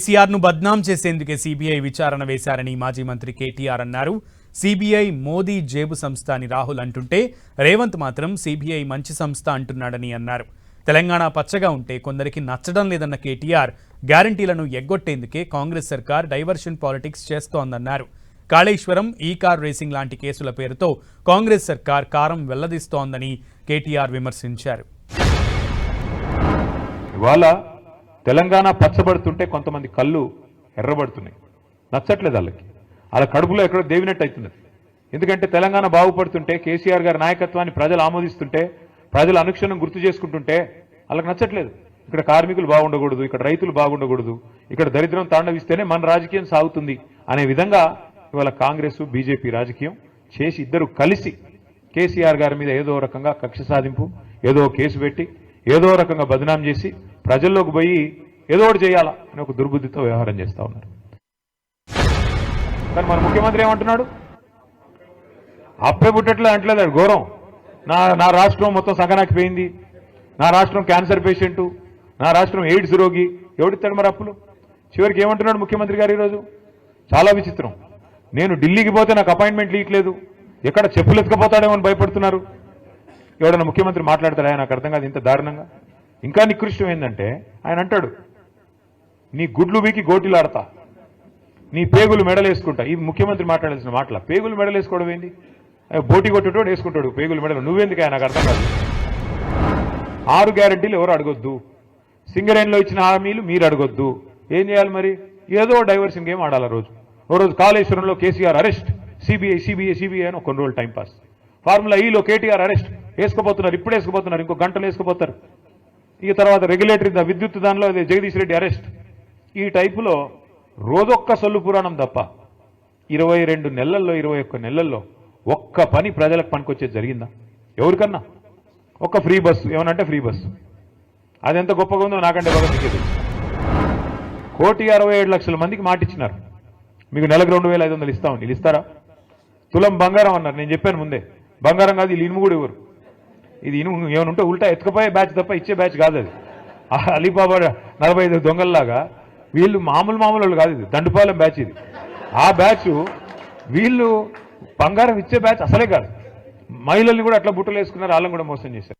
కేసీఆర్ను బద్నాం చేసేందుకే సీబీఐ విచారణ వేశారని మాజీ మంత్రి కేటీఆర్ అన్నారు. సీబీఐ మోదీ జేబు సంస్థ అని రాహుల్ అంటుంటే రేవంత్ మాత్రం సీబీఐ మంచి సంస్థ అంటున్నాడని అన్నారు. తెలంగాణ పచ్చగా ఉంటే కొందరికి నచ్చడం లేదన్న కేటీఆర్ గ్యారంటీలను ఎగ్గొట్టేందుకే కాంగ్రెస్ సర్కార్ డైవర్షన్ పాలిటిక్స్ చేస్తోందన్నారు. కాళేశ్వరం ఈ కార్ రేసింగ్ లాంటి కేసుల పేరుతో కాంగ్రెస్ సర్కార్ కారం వెల్లదీస్తోందని కేటీఆర్ విమర్శించారు. ఇవాళ తెలంగాణ పచ్చబడుతుంటే కొంతమంది కళ్ళు ఎర్రబడుతున్నాయి. నచ్చట్లేదు వాళ్ళకి. వాళ్ళ కడుపులో ఎక్కడో దేవినట్టు అవుతున్నది. ఎందుకంటే తెలంగాణ బాగుపడుతుంటే కేసీఆర్ గారి నాయకత్వాన్ని ప్రజలు ఆమోదిస్తుంటే ప్రజలు అనుక్షణం గుర్తు చేసుకుంటుంటే వాళ్ళకి నచ్చట్లేదు. ఇక్కడ కార్మికులు బాగుండకూడదు ఇక్కడ రైతులు బాగుండకూడదు ఇక్కడ దరిద్రం తాండవిస్తేనే మన రాజకీయం సాగుతుంది అనే విధంగా ఇవాళ కాంగ్రెస్ బీజేపీ రాజకీయం చేసి ఇద్దరు కలిసి కేసీఆర్ గారి మీద ఏదో రకంగా కక్ష సాధింపు ఏదో కేసు పెట్టి ఏదో రకంగా బదనాం చేసి ప్రజల్లోకి పోయి ఏదో ఒకటి చేయాలా అని ఒక దుర్బుద్ధితో వ్యవహారం చేస్తూ ఉన్నారు. కానీ మన ముఖ్యమంత్రి ఏమంటున్నాడు? అప్పే పుట్టట్లే అంటలేదు అది ఘోరం. నా నా రాష్ట్రం మొత్తం సగనాకి పోయింది నా రాష్ట్రం క్యాన్సర్ పేషెంటు. నా రాష్ట్రం ఎయిడ్స్ రోగి. ఎవడిస్తాడు మరి అప్పులు? చివరికి ఏమంటున్నాడు ముఖ్యమంత్రి గారు ఈరోజు? చాలా విచిత్రం. నేను ఢిల్లీకి పోతే నాకు అపాయింట్మెంట్ ఇవ్వట్లేదు. ఎక్కడ చెప్పులు ఎత్తుకపోతాడేమో అని భయపడుతున్నారు. ఎవడన్నా ముఖ్యమంత్రి మాట్లాడతాడా? నాకు అర్థం కాదు. ఇంత దారుణంగా? ఇంకా నికృష్టం ఏంటంటే ఆయన అంటాడు నీ గుడ్లు వీకి గోటిలాడతా నీ పేగులు మెడలేసుకుంటా. ఈ ముఖ్యమంత్రి మాట్లాడాల్సిన మాటల పేగులు మెడలేసుకోవడం ఏంది? బోటి కొట్టేటోడు వేసుకుంటాడు పేగులు మెడలు నువ్వెందుకు ఆయన నాకు అర్థం కాదు. ఆరు గ్యారంటీలు ఎవరు అడగొద్దు. సింగరేణిలో ఇచ్చిన హామీలు మీరు అడగొద్దు. ఏం చేయాలి మరి? ఏదో డైవర్షన్ గేమ్ ఆడాలి రోజు. ఓ రోజు కాళేశ్వరంలో KCR arrest. CBI CBI CBI అని కొన్ని రోజులు టైంపాస్ ఫార్ములా ఈలో కేటీఆర్ అరెస్ట్. వేసుకోపోతున్నారు ఇప్పుడు వేసుకోపోతున్నారు ఇంకో గంటలు వేసుకోపోతారు. ఇక తర్వాత రెగ్యులేటరీ దా- విద్యుత్ దానిలో అదే జగదీష్ రెడ్డి అరెస్ట్ ఈ టైపులో రోజొక్క సొల్లు పురాణం తప్ప ఇరవై రెండు నెలల్లో ఇరవై ఒక్క నెలల్లో ఒక్క పని ప్రజలకు పనికొచ్చేది జరిగిందా? ఎవరికన్నా? ఒక్క ఫ్రీ బస్సు ఏమనంటే ఫ్రీ బస్సు అది ఎంత గొప్పగా ఉందో నాకంటే బాగా మీకే కోటి అరవై ఏడు లక్షల మందికి మాటిచ్చినారు. మీకు నెలకు రెండు వేల ఐదు వందలు ఇస్తామని ఇస్తారా? తులం బంగారం అన్నారు. నేను చెప్పాను ముందే. బంగారం కాదు వీళ్ళు ఇనుము కూడా ఇవ్వరు. ఇది ఇనుము ఏమైనా ఉంటే ఉల్టా ఎత్తుకపోయే బ్యాచ్ తప్ప ఇచ్చే బ్యాచ్ కాదు అది. ఆ అలీబాబా నలభై ఐదు దొంగల్లాగా వీళ్ళు మామూలు మామూలు వాళ్ళు కాదు ఇది. దండుపాలెం బ్యాచ్ ఇది. ఆ బ్యాచ్ వీళ్ళు బంగారం ఇచ్చే బ్యాచ్ అసలే కాదు. మహిళల్ని కూడా అట్లా బుట్టలు వేసుకున్నారు వాళ్ళని కూడా మోసం చేశారు.